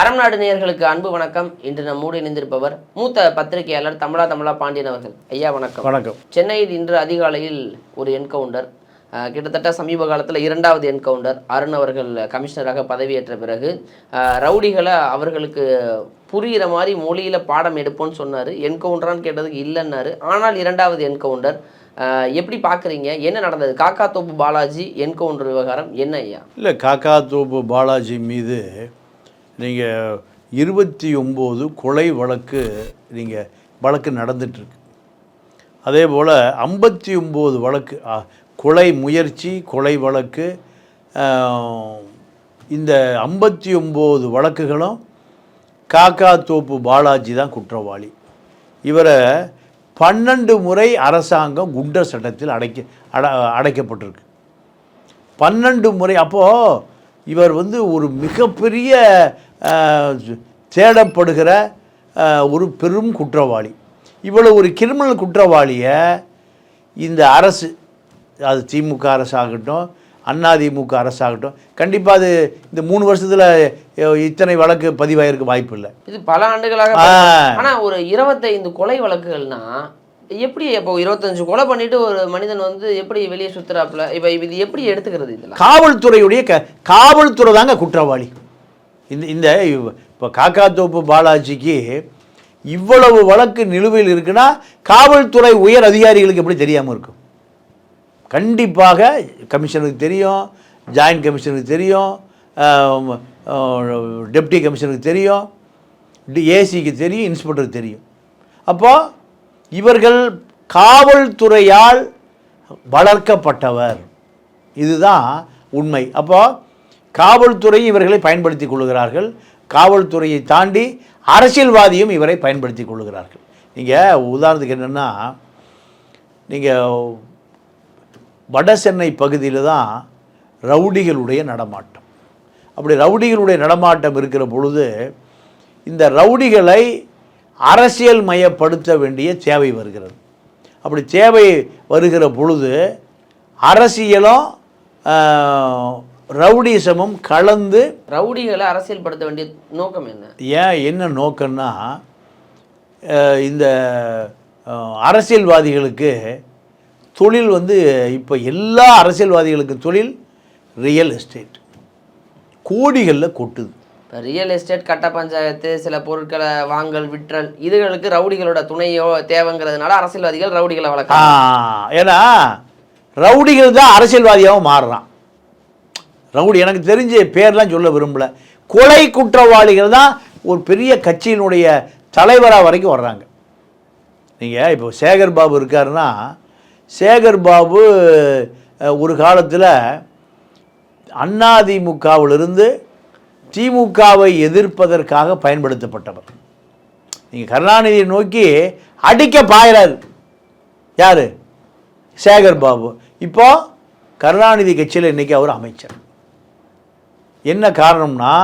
அறம் நாடு நேயர்களுக்கு அன்பு வணக்கம். இன்று நம்மோடு இணைந்திருப்பவர் மூத்த பத்திரிகையாளர் தமிழா தமிழா பாண்டியன் அவர்கள். ஐயா வணக்கம். வணக்கம். சென்னையில் இன்று அதிகாலையில் ஒரு என்கவுண்டர் கிட்டத்தட்ட சமீப காலத்தில் இரண்டாவது என்கவுண்டர் அருண் அவர்கள் கமிஷனராக பதவியேற்ற பிறகு ரவுடிகளை அவர்களுக்கு புரிகிற மாதிரி மொழியில் பாடம் எடுப்போம்னு சொன்னார். என்கவுண்டரான்னு கேட்டதுக்கு இல்லைன்னாரு. ஆனால் இரண்டாவது என்கவுண்டர் எப்படி பார்க்குறீங்க என்ன நடந்தது? காக்கா தோப்பு பாலாஜி என்கவுண்டர் விவகாரம் என்ன ஐயா? இல்லை காக்கா தோப்பு பாலாஜி மீது நீங்கள் இருபத்தி ஒம்பது கொலை வழக்கு நீங்கள் வழக்கு நடந்துட்டுருக்கு. அதே போல் ஐம்பத்தி ஒம்பது வழக்கு கொலை முயற்சி கொலை வழக்கு இந்த ஐம்பத்தி ஒம்பது வழக்குகளும் காக்கா தோப்பு பாலாஜி தான் குற்றவாளி. இவரை பன்னெண்டு முறை அரசாங்கம் குண்டர் சட்டத்தில் அடைக்க அட அடைக்கப்பட்டிருக்கு. பன்னெண்டு முறை அப்போது இவர் வந்து ஒரு மிகப்பெரிய தேடப்படுகிற ஒரு பெரும் குற்றவாளி. இவ்வளவு ஒரு கிரிமினல் குற்றவாளியை இந்த அரசு அது திமுக அரசாகட்டும் அதிமுக அரசாகட்டும் கண்டிப்பாக அது இந்த மூணு வருஷத்தில் இத்தனை வழக்கு பதிவாயிருக்க வாய்ப்பு இல்லை. இது பல ஆண்டுகளாக ஆ. ஆனா ஒரு இருபத்தைந்து கொலை வழக்குகள்னா எப்படி இப்போ இருபத்தஞ்சு கொலை பண்ணிட்டு ஒரு மனிதன் வந்து எப்படி வெளியே சுத்துறாப்புல? இப்ப இது எப்படி எடுத்துக்கிறது இதெல்லாம்? காவல்துறையுடைய க காவல்துறை தாங்க குற்றவாளி. இந்த இந்த இப்போ காக்காத்தோப்பு பாலாஜிக்கு இவ்வளவு வழக்கு நிலுவையில் இருக்குன்னா காவல்துறை உயர் அதிகாரிகளுக்கு எப்படி தெரியாமல் இருக்கும்? கண்டிப்பாக கமிஷனருக்கு தெரியும் ஜாயின்ட் கமிஷனருக்கு தெரியும் டெப்டி கமிஷனருக்கு தெரியும் ஏசிக்கு தெரியும் இன்ஸ்பெக்டருக்கு தெரியும். அப்போ இவர்கள் காவல்துறையால் வளர்க்கப்பட்டவர். இதுதான் உண்மை. அப்போது காவல்துறை இவர்களை பயன்படுத்திக் கொள்கிறார்கள் காவல்துறையை தாண்டி அரசியல்வாதியும் இவரை பயன்படுத்திக் கொள்கிறார்கள் நீங்கள் உதாரணத்துக்கு என்னென்னா நீங்கள் வட சென்னை பகுதியில் தான் ரவுடிகளுடைய நடமாட்டம். அப்படி ரவுடிகளுடைய நடமாட்டம் இருக்கிற பொழுது இந்த ரவுடிகளை அரசியல் மயப்படுத்த வேண்டிய தேவை வருகிறது. அப்படி தேவை வருகிற பொழுது அரசியலும் ரவுடிசமும் கலந்து ரவுடிகளை அரசியல்படுத்த வேண்டிய நோக்கம் என்ன? ஏன் என்ன நோக்கம்னா இந்த அரசியல்வாதிகளுக்கு தொழில் வந்து இப்போ எல்லா அரசியல்வாதிகளுக்கும் தொழில் ரியல் எஸ்டேட் கோடிகளில் கொட்டுது. இப்போ ரியல் எஸ்டேட் கட்ட பஞ்சாயத்து சில பொருட்களை வாங்கல் விற்றல் இதுகளுக்கு ரவுடிகளோட துணையோ தேவைங்கிறதுனால அரசியல்வாதிகள் ரவுடிகளை வளர்க்கலாம் ஏன்னா ரவுடிகள் தான் அரசியல்வாதியாகவும் மாறுறான். ரவுடி எனக்கு தெரிஞ்ச பேர்லாம் சொல்ல விரும்பல. கொலை குற்றவாளிகள் தான் ஒரு பெரிய கட்சியினுடைய தலைவராக வரைக்கும் வர்றாங்க. நீங்கள் இப்போ சேகர் பாபு இருக்காருன்னா சேகர் பாபு ஒரு காலத்தில் அதிமுகவிலிருந்து திமுகவை எதிர்ப்பதற்காக பயன்படுத்தப்பட்டவர். நீங்கள் கருணாநிதியை நோக்கி அடிக்க பாயிறாரு. யார்? சேகர் பாபு. இப்போ கருணாநிதி கட்சியில் இன்றைக்கி அவர் அமைச்சர். என்ன காரணம்னா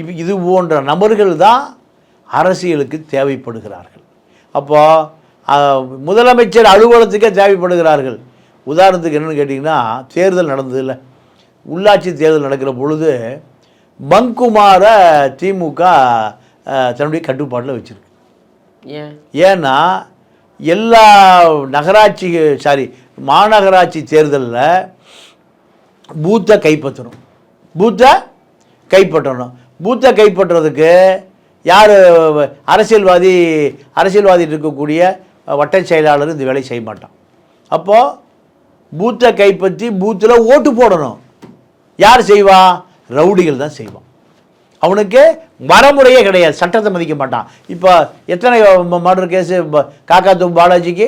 இது இது போன்ற நபர்கள் தான் அரசியலுக்கு தேவைப்படுகிறார்கள். அப்போ முதலமைச்சர் அலுவலகத்துக்கே தேவைப்படுகிறார்கள். உதாரணத்துக்கு என்னென்னு கேட்டிங்கன்னா தேர்தல் நடந்ததில்ல. உள்ளாட்சி தேர்தல் நடக்கிற பொழுது பங்குமாரை திமுக தன்னுடைய கட்டுப்பாட்டில் வச்சுருக்கு. ஏன்? ஏன்னா எல்லா நகராட்சி சாரி மாநகராட்சி தேர்தலில் பூத்தை கைப்பற்றணும். பூத்தை கைப்பற்றணும். பூத்தை கைப்பற்றுறதுக்கு யார் அரசியல்வாதி அரசியல்வாதி இருக்கக்கூடிய வட்ட செயலாளர் இந்த வேலையை செய்ய மாட்டான். அப்போது பூத்தை கைப்பற்றி பூத்தில் ஓட்டு போடணும். யார் செய்வா? ரவுடிகள் தான் செய்வான். அவனுக்கு வரமுறையே கிடையாது. சட்டத்தை மதிக்க மாட்டான். இப்போ எத்தனை மர்டர் கேஸு? காக்காத்து பாலாஜிக்கு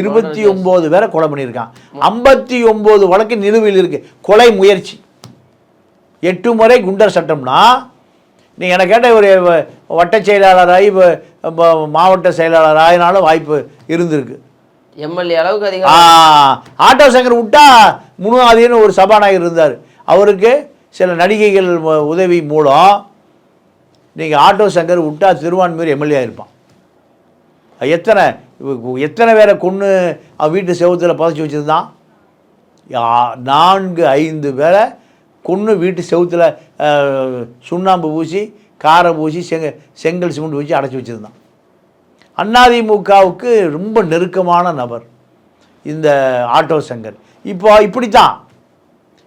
இருபத்தி ஒம்பது பேரை கொலை பண்ணியிருக்கான். ஐம்பத்தி ஒம்பது வழக்கு நிலுவையில் இருக்கு. கொலை முயற்சி. எட்டு முறை குண்டர் சட்டம்னா நீ எனக்கு கேட்ட ஒரு வட்ட செயலாளராகி மாவட்ட செயலாளர் ஆயினாலும் வாய்ப்பு இருந்திருக்கு. எம்எல்ஏ அளவுக்கு அதிகம். ஆட்டோ சங்கர் விட்டா முனுவாதின்னு ஒரு சபாநாயகர் இருந்தார். அவருக்கு சில நடிகைகள் உதவி மூலம் நீங்கள் ஆட்டோ சங்கர் விட்டா திருவான்மையூர் எம்எல்ஏ இருப்பான் எத்தனை எத்தனை பேரை கொன்று அவன் வீட்டு செவுத்தில் புதைச்சி வச்சுருந்தான் நான்கு ஐந்து பேரை கொன்று வீட்டு செவுத்தில் சுண்ணாம்பு பூசி காரை பூசி செங்க செங்கல் சிமெண்ட் பூசி அடைச்சி வச்சுருந்தான். அண்ணாதிமுகவுக்கு ரொம்ப நெருக்கமான நபர் இந்த ஆட்டோ சங்கர். இப்போ இப்படித்தான்.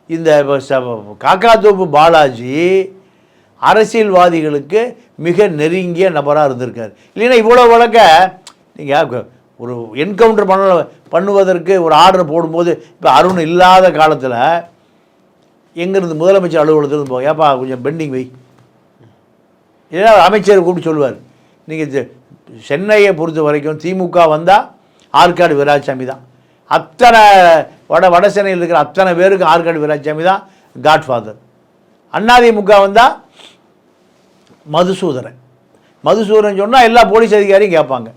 இந்த ச- காக்காத்தோப்பு பாலாஜி அரசியல்வாதிகளுக்கு மிக நெருங்கிய நபராக இருந்திருக்கார். இல்லைன்னா இவ்வளோ வழக்க நீங்கள் ஒரு என்கவுண்டர் பண்ண பண்ணுவதற்கு ஒரு ஆர்டர் போடும்போது இப்போ அருண் இல்லாத காலத்தில் எங்கேருந்து முதலமைச்சர் அலுவலகத்திலிருந்து போ. ஏப்பா கொஞ்சம் பெண்டிங் வை. இல்லைன்னா அமைச்சர் கூப்பிட்டு சொல்லுவார். நீங்கள் சென்னையை பொறுத்த வரைக்கும் திமுக வந்தால் ஆற்காடு வீராசாமி தான். அத்தனை வட வட சென்னையில் இருக்கிற அத்தனை பேருக்கு ஆற்காடு வீராசாமி தான் காட்ஃபாதர் அண்ணாதிமுக வந்தால் மதுசூதரன் மதுசூதரன் சொன்னால் எல்லா போலீஸ் அதிகாரியும் கேட்பாங்க.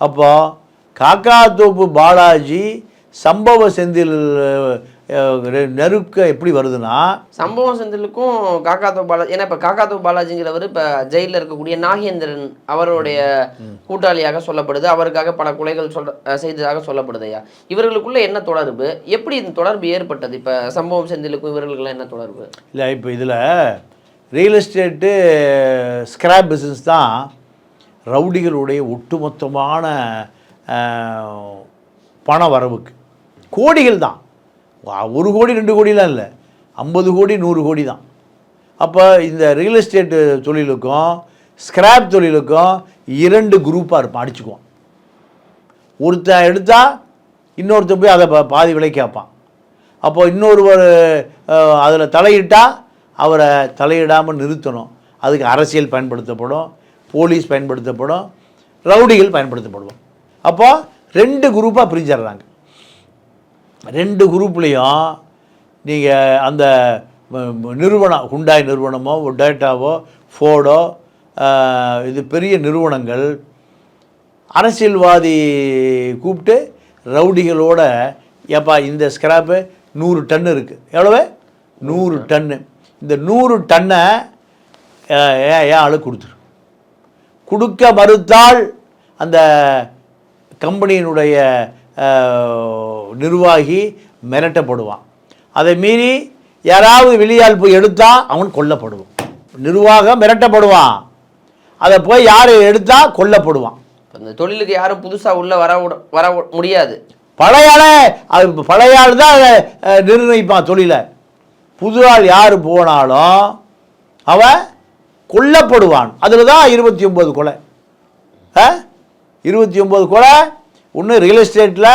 அப்போது காக்காத்தோப்பு பாலாஜி சம்பவ செந்தில் நெருக்க எப்படி வருதுன்னா சம்பவம் செந்திலுக்கும் காக்காத்தோ பாலாஜி ஏன்னா இப்போ காக்காத்தோ பாலாஜிங்கிறவர் இப்போ ஜெயிலில் இருக்கக்கூடிய நாகேந்திரன் அவருடைய கூட்டாளியாக சொல்லப்படுது. அவருக்காக பல கொலைகள் அஹ் செய்ததாக சொல்லப்படுது ஐயா. இவர்களுக்குள்ள என்ன தொடர்பு? எப்படி இந்த தொடர்பு ஏற்பட்டது? இப்போ சம்பவம் செந்திலுக்கும் இவர்களுக்கெல்லாம் என்ன தொடர்பு? இல்லை இப்போ இதில் ரியல் எஸ்டேட்டு ஸ்கிராப் பிஸ்னஸ் தான் ரவுடிகளுடைய ஒட்டுமொத்தமான பண வரவுக்கு. கோடிகள் தான். ஒரு கோடி ரெண்டு கோடிலாம் இல்லை. ஐம்பது கோடி நூறு கோடி தான். அப்போ இந்த ரியல் எஸ்டேட்டு தொழிலுக்கும் ஸ்கிராப் தொழிலுக்கும் இரண்டு குரூப்பாக இருப்பான் அடிச்சுக்குவான். ஒருத்தன் எடுத்தால் இன்னொருத்தன் போய் அதை பாதி விலை கேட்பான். அப்போ இன்னொருவர் அதில் தலையிட்டால் அவரை தலையிடாமல் நிறுத்தணும். அதுக்கு அரசியல் பயன்படுத்தப்படும் போலீஸ் பயன்படுத்தப்படும் ரவுடிகள் பயன்படுத்தப்படுவோம் அப்போ ரெண்டு குரூப்பாக பிரிஞ்சிடுறாங்க ரெண்டு குரூப்லேயும் நீங்கள் அந்த நிறுவனம் ஹுண்டாய் நிறுவனமோ டேட்டாவோ ஃபோர்டோ இது பெரிய நிறுவனங்கள் அரசியல்வாதி கூப்பிட்டு ரவுடிகளோட ஏப்பா இந்த ஸ்கிராப்பு நூறு டன் இருக்குது எவ்வளவு? நூறு டன்னு இந்த நூறு டன்னை ஏன் ஏன் ஆளு கொடுத்துரு. கொடுக்க மறுத்தால் அந்த கம்பெனியினுடைய நிர்வாகி மிரட்டப்படுவான். அதை மீறி யாராவது வெளியால் போய் எடுத்தா அவன் கொல்லப்படுவான். நிர்வாகம் மிரட்டப்படுவான். அதை போய் யார் எடுத்தா கொல்லப்படுவான். இந்த தொழிலுக்கு யாரும் புதுசாக உள்ள வர வர முடியாது. பழைய ஆளே அது பழைய ஆள் தான் அதை நிர்ணயிப்பான் தொழிலை. புது ஆள் யார் போனாலும் அவன் கொல்லப்படுவான். அதில் தான் இருபத்தி ஒம்பது கொலை. இருபத்தி ஒம்பது கொலை ஒன்று ரியல் எஸ்டேட்டில்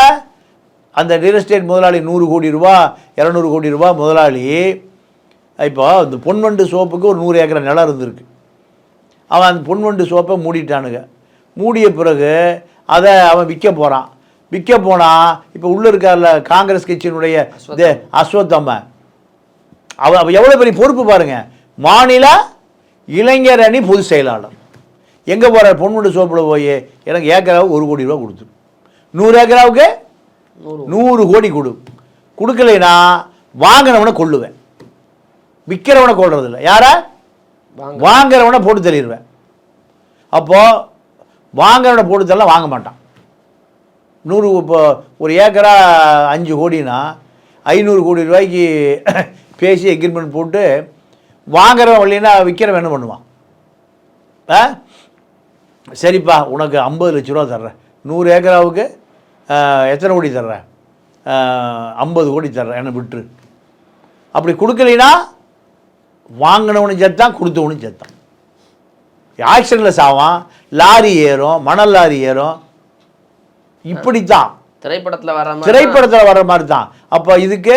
அந்த ரியல் எஸ்டேட் முதலாளி நூறு கோடி ரூபா இரநூறு கோடி ரூபா முதலாளி இப்போ இந்த பொன்வண்டு சோப்புக்கு ஒரு நூறு ஏக்கர் நிலம் இருந்திருக்கு. அவன் அந்த பொன்வண்டு சோப்பை மூடிட்டானுங்க. மூடிய பிறகு அதை அவன் விற்க போகிறான் விற்க போனால் இப்போ உள்ளே இருக்கார்ல காங்கிரஸ் கட்சியினுடைய இது அஸ்வத்தம்ம அவ அவ எவ்வளோ பெரிய பொறுப்பு பாருங்க. மாநில இளைஞர் அணி பொதுச் செயலாளர். எங்கே போகிறார் பொன்வண்டு சோப்பில் போய் எனக்கு ஏக்கராவுக்கு ஒரு கோடி ரூபா கொடுத்துரு. நூறு ஏக்கராவுக்கு? நூறு. கோடி கொடு. கொடுக்கலைன்னா வாங்கினவனை கொல்லுவேன். விற்கிறவனை கொள்றதில்ல யாரை? வாங்க. வாங்குறவனை போட்டு தள்ளிடுவேன். அப்போது வாங்குறவனை போட்டு தள்ள வாங்க மாட்டான். நூறு இப்போ ஒரு ஏக்கரா அஞ்சு கோடினா ஐநூறு கோடி ரூபாய்க்கு பேசி எக்ரிமெண்ட் போட்டு வாங்குறவன் இல்லைன்னா விற்கிறவன் என்ன பண்ணுவான்? ஆ? சரிப்பா உனக்கு ஐம்பது லட்ச ரூபா தர்றேன். நூறு ஏக்கராவுக்கு எத்தனை கோடி தர்றேன்? ஐம்பது கோடி தர்றேன் என்ன விட்டுரு. அப்படி கொடுக்கலைன்னா வாங்கினவனும் செத்தான் கொடுத்தவனும் செத்தான். ஆக்சிடென்ட்டில் சாவான் லாரி ஏறும் மணல் லாரி ஏறும். இப்படித்தான். திரைப்படத்துல வர திரைப்படத்தில் வர்ற மாதிரி தான். அப்போ இதுக்கு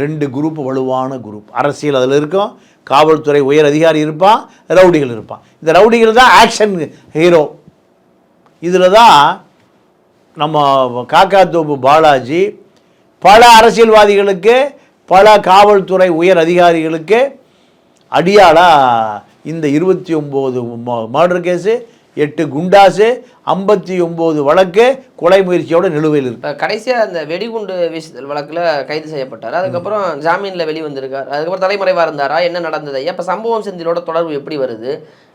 ரெண்டு குரூப் வலுவான குரூப் அரசியல் அதில் இருக்கும் காவல்துறை உயர் அதிகாரி இருப்பான் ரவுடிகள் இருப்பான். இந்த ரவுடிகள் தான் ஆக்ஷன் ஹீரோ இதில் தான் நம்ம காக்காத்தோப்பு பாலாஜி பல அரசியல்வாதிகளுக்கு பல காவல்துறை உயர் அதிகாரிகளுக்கு அடியாளாக இந்த இருபத்தி ஒம்பது மர்டர் கேஸு. எட்டு குண்டாசு ஐம்பத்தி ஒம்பது வழக்கு கொலை முயற்சியோட நிலுவையில் இருக்கு. கடைசியாக அந்த வெடிகுண்டு வீசுதல் வழக்கில் கைது செய்யப்பட்டார். அதுக்கப்புறம் ஜாமீனில் வெளி வந்திருக்கார் அதுக்கப்புறம் தலைமறைவாக இருந்தாரா? என்ன நடந்தது இப்போ சம்பவம் செந்திலோட தொடர்பு எப்படி வருது?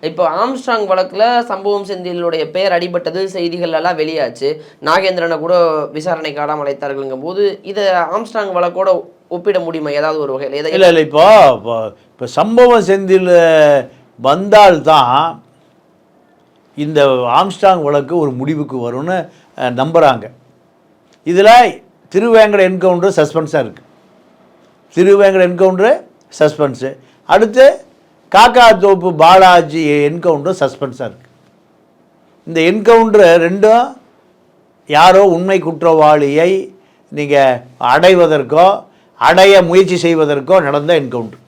இப்போ ஆம்ஸ்ட்ராங் வழக்கில் சம்பவம் செந்திலுடைய பெயர் அடிபட்டது செய்திகள் எல்லாம் வெளியாச்சு. நாகேந்திரனை கூட விசாரணைக்காக அழைத்தார்கள்ங்கும் போது இதை ஆம்ஸ்ட்ராங் வழக்கோட ஒப்பிட முடியுமா? ஏதாவது ஒரு வகையில்? இல்லை இல்லை இப்போ இப்போ இப்போ சம்பவம் செந்தில் வந்தால்தான் இந்த ஆம்ஸ்டாங் வழக்கு ஒரு முடிவுக்கு வரும்னு நம்புகிறாங்க இதில் திருவேங்கட என்கவுண்டர் சஸ்பென்ஸாக இருக்குது திருவேங்கட என்கவுண்டரு சஸ்பென்ஸு. அடுத்து காக்கா தோப்பு பாலாஜி என்கவுண்டர் சஸ்பென்ஸாக இருக்குது இந்த என்கவுண்டரு ரெண்டும் யாரோ உண்மை குற்றவாளியை நீங்கள் அடைவதற்கோ அடைய முயற்சி செய்வதற்கோ நடந்த என்கவுண்டர்.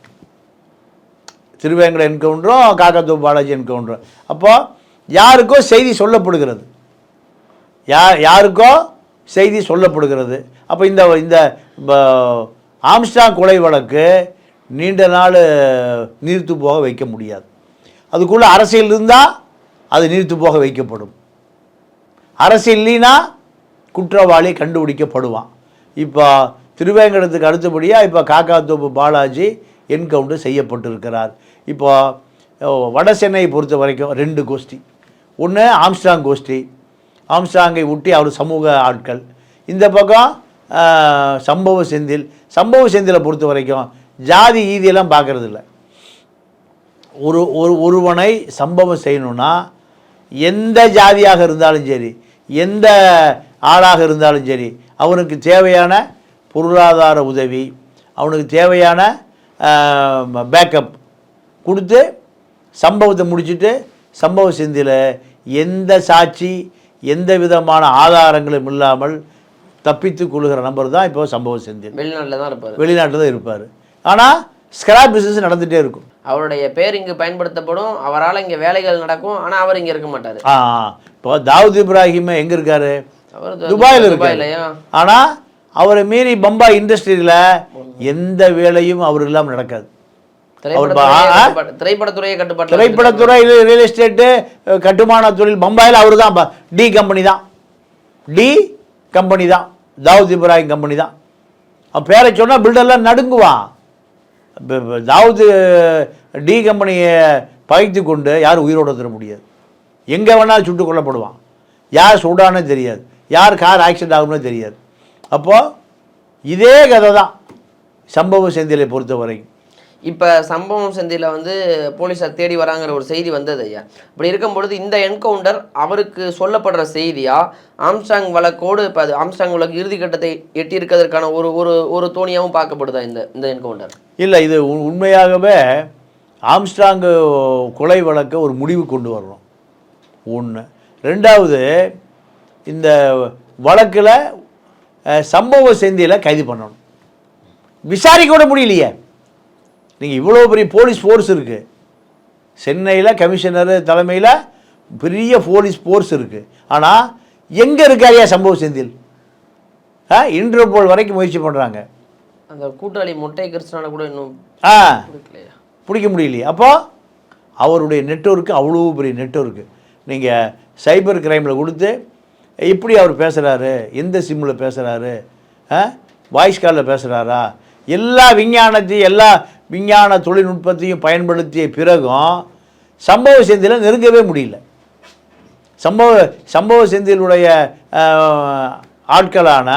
திருவேங்கட என்கவுண்டரும் காக்கத்தூர் பாலாஜி என்கவுண்டரும். அப்போது யாருக்கோ செய்தி சொல்லப்படுகிறது. யார் யாருக்கோ செய்தி சொல்லப்படுகிறது. அப்போ இந்த இந்த ஆம்ஸ்டா ஆம்ஸ்டாங் கொலை வழக்கு நீண்ட நாள் நீர்த்து போக வைக்க முடியாது. அதுக்குள்ளே அரசியல் இருந்தால் அது நீர்த்து போக வைக்கப்படும். அரசியல் இல்லைனா குற்றவாளி கண்டுபிடிக்கப்படுவான். இப்போ திருவேங்கடத்துக்கு அடுத்தபடியாக இப்போ காக்காத்தோப்பு பாலாஜி என்கவுண்டர் செய்யப்பட்டிருக்கிறார். இப்போ வட சென்னையை பொறுத்த வரைக்கும் ரெண்டு கோஷ்டி. ஒன்று ஆம்ஸ்டாங் கோஷ்டி. ஆம்ஸ்டாங்கை ஒட்டி அவர் சமூக ஆட்கள். இந்த பக்கம் சம்பவ செந்தில். சம்பவ செந்திலை பொறுத்த வரைக்கும் ஜாதி ஈதியெல்லாம் பார்க்கறது இல்லை ஒரு ஒரு ஒருவனை சம்பவம் செய்யணும்னா எந்த ஜாதியாக இருந்தாலும் சரி எந்த ஆளாக இருந்தாலும் சரி அவனுக்கு தேவையான பொருளாதார உதவி அவனுக்கு தேவையான பேக்கப் கொடுத்து சம்பவத்தை முடிச்சுட்டு சம்பவ செந்தில் எந்த சாட்சி எந்த விதமான ஆதாரங்களும் இல்லாமல் தப்பித்துக் கொள்கிற நபர் தான் இப்போ சம்பவ செந்தில். வெளிநாட்டில் தான் இருப்பார். வெளிநாட்டில் தான் இருப்பார். ஆனால் ஸ்கிராப் பிஸ்னஸ் நடந்துகிட்டே இருக்கும். அவருடைய பேர் இங்கு பயன்படுத்தப்படும். அவரால் இங்கே வேலைகள் நடக்கும். ஆனால் அவர் இங்கே இருக்க மாட்டார். ஆ இப்போ தாவூத் இப்ராஹிம் எங்கே இருக்காரு? அவர் துபாயில் இருக்காரு. ஆனால் அவரை மீறி பம்பாய் இண்டஸ்ட்ரியில் எந்த வேலையும் அவர் இல்லாமல் நடக்காது. திரைப்படத்துறையை ஆ, ஆ. கட்டுப்பாடு- திரைப்படத்துறையை கட்டுப்பாடு திரைப்படத்துறை ரியல் எஸ்டேட்டு கட்டுமான தொழில். பம்பாயில் அவர் தான் டி கம்பெனி தான். டி கம்பெனி தான். தாவூத் இப்ராஹிம் கம்பெனி தான். அவன் பேரை சொன்னால் பில்டர்லாம் நடுங்குவான். தாவூத் டி கம்பெனியை பகைத்து கொண்டு யாரும் உயிரோட தர முடியாது. எங்கே வேணாலும் சுட்டுக் கொல்லப்படுவான். யார் சுடானே தெரியாது. யார் கார் ஆக்சிடென்ட் ஆகும்னு தெரியாது. அப்போது இதே கதை தான் சம்பவ செந்திலை பொறுத்த வரைக்கும் இப்போ சம்பவம் சந்தியில் வந்து போலீஸார் தேடி வராங்கிற ஒரு செய்தி வந்தது ஐயா. இப்படி இருக்கும் பொழுது இந்த என்கவுண்டர் அவருக்கு சொல்லப்படுற செய்தியா? ஆம்ஸ்டாங் வழக்கோடு இப்போ அது ஆம்ஸ்டாங் வழக்கு இறுதிக்கட்டத்தை எட்டியிருக்கிறதுக்கான ஒரு ஒரு ஒரு தோணியாகவும் பார்க்கப்படுதா இந்த இந்த என்கவுண்டர்? இல்லை இது உ- உண்மையாகவே ஆம்ஸ்டாங்கு கொலை வழக்கை ஒரு முடிவு கொண்டு வரணும் ஒன்று ரெண்டாவது இந்த வழக்கில் சம்பவ செந்தியில் கைது பண்ணணும். விசாரிக்க கூட முடியலையே. நீங்கள் இவ்வளோ பெரிய போலீஸ் ஃபோர்ஸ் இருக்குது சென்னையில் கமிஷனர் தலைமையில் பெரிய போலீஸ் ஃபோர்ஸ் இருக்குது ஆனால் எங்கே இருக்காரியா சம்பவ செந்தில்? ஆ இன்டர்போல் வரைக்கும் முயற்சி பண்ணுறாங்க அந்த கூட்டாளி மொட்டை கிருஷ்ணனை கூட இன்னும் ஆ. பிடிக்க முடியலையே. அப்போ அவருடைய நெட்வொர்க்கு அவ்வளோ பெரிய நெட்வொர்க்கு நீங்கள் சைபர் கிரைமில் கொடுத்து எப்படி அவர் பேசுகிறாரு எந்த சிம்மில் பேசுகிறாரு வாய்ஸ் காலில் பேசுகிறாரா எல்லா விஞ்ஞானத்தையும் எல்லா விஞ்ஞான தொழில்நுட்பத்தையும் பயன்படுத்திய பிறகும் சம்பவ செந்தியில் நெருங்கவே முடியல. சம்பவ சம்பவ செந்திலுடைய ஆட்களான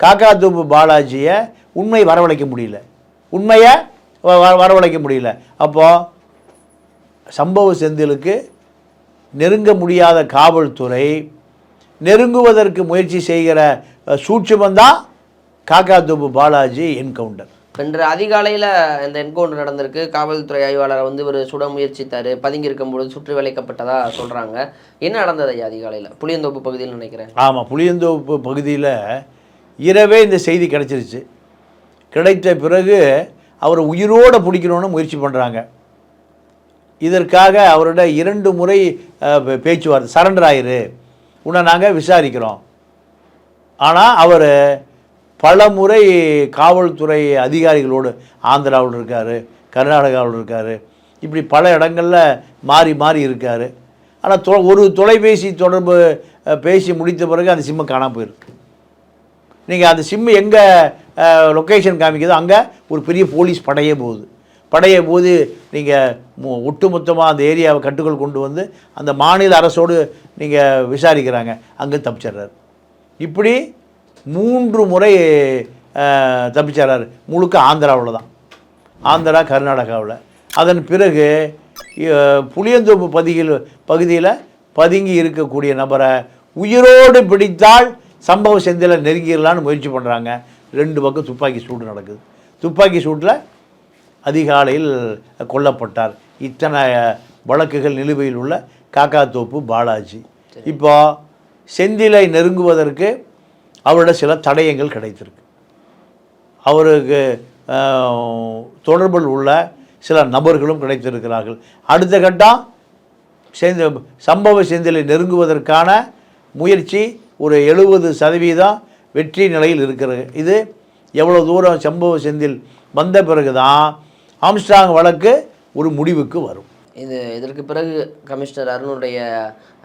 காக்காத்தூப்பு பாலாஜியை உண்மை வரவழைக்க முடியல. உண்மையை வ- வரவழைக்க முடியல. அப்போது சம்பவ செந்திலுக்கு நெருங்க முடியாத காவல்துறை நெருங்குவதற்கு முயற்சி செய்கிற அஹ், சூட்சுமந்தான் காக்காத்தூப்பு பாலாஜி என்கவுண்டர். இன்று அதிகாலையில் இந்த என்கவுண்டர் நடந்திருக்கு. காவல்துறை ஆய்வாளரை வந்து இவர் சுட முயற்சித்தார். பதுங்கி பொழுது சுற்றி வளைக்கப்பட்டதாக சொல்கிறாங்க என்ன நடந்தது ஐயா அதிகாலையில்? புளியந்தோப்பு பகுதியில் நினைக்கிறேன். ஆமாம் புளியந்தோப்பு பகுதியில் இரவே இந்த செய்தி கிடைச்சிருச்சு. கிடைத்த பிறகு அவரை உயிரோடு பிடிக்கணும்னு முயற்சி பண்ணுறாங்க இதற்காக அவரோட இரண்டு முறை பேச்சுவார்த்தை சரண்டர் ஆயிரு. உன்னை நாங்கள் விசாரிக்கிறோம். ஆனால் அவர் பல முறை காவல்துறை அதிகாரிகளோடு ஆந்திராவில் இருக்கார் கர்நாடகாவில் இருக்கார். இப்படி பல இடங்களில் மாறி மாறி இருக்கார். ஆனால் தொ ஒரு தொலைபேசி தொடர்பு பேசி முடித்த பிறகு அந்த சிம்மு காணாமல் போயிருக்கு. நீங்கள் அந்த சிம்மு எங்கே லொக்கேஷன் காமிக்குதோ அங்கே ஒரு பெரிய போலீஸ் படையே போகுது. படைய போது நீங்கள் ஒட்டுமொத்தமாக அந்த ஏரியாவை கட்டுக்குள் கொண்டு வந்து அந்த மாநில அரசோடு நீங்கள் விசாரிக்கிறாங்க. அங்கே தப்பிச்சிடுறாரு. இப்படி மூன்று முறை அஹ், தப்பிச்சிடுறாரு முழுக்க ஆந்திராவில் தான். ஆந்திரா கர்நாடகாவில். அதன் பிறகு புளியந்தோப்பு பகுதியில் பகுதியில் பதுங்கி இருக்கக்கூடிய நபரை உயிரோடு பிடித்தால் சம்பவ செந்தில நெருங்கிடலான்னு முயற்சி பண்ணுறாங்க ரெண்டு பக்கம் துப்பாக்கி சூடு நடக்குது. துப்பாக்கி சூட்டில் அதிகாலையில் கொல்லப்பட்டார். இத்தனை வழக்குகள் நிலுவையில் உள்ள காக்காத்தோப்பு பாலாஜி. இப்போ செந்திலை நெருங்குவதற்கு அவரோட சில தடயங்கள் கிடைத்திருக்கு. அவருக்கு தொடர்பில் உள்ள சில நபர்களும் கிடைத்திருக்கிறார்கள். அடுத்த கட்டம் செந்த சம்பவ செந்திலை நெருங்குவதற்கான முயற்சி ஒரு எழுபது சதவீதம் வெற்றி நிலையில் இருக்கிறது. இது எவ்வளோ தூரம் சம்பவ செந்தில் வந்த பிறகு தான் ஆம்ஸ்டாங் வழக்கு ஒரு முடிவுக்கு வரும். இது இதற்கு பிறகு கமிஷனர் அருணுடைய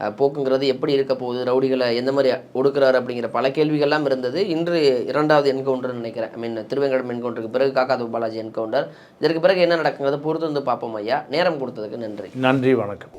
போக்குங்கிறது எப்படி இருக்க போகுது ரவுடிகளை எந்த மாதிரி ஒடுக்குறாரு அப்படிங்கிற பல கேள்விகள்லாம் இருந்தது. இன்று இரண்டாவது என்கவுண்டர்னு நினைக்கிறேன். ஐ மீன் திருவேங்கடம் என்கவுண்டருக்கு பிறகு காக்காது பாலாஜி என்கவுண்டர் இதற்கு பிறகு என்ன நடக்குங்கிறத பொறுத்து வந்து பார்ப்போம் ஐயா. நேரம் கொடுத்ததுக்கு நன்றி. நன்றி வணக்கம்.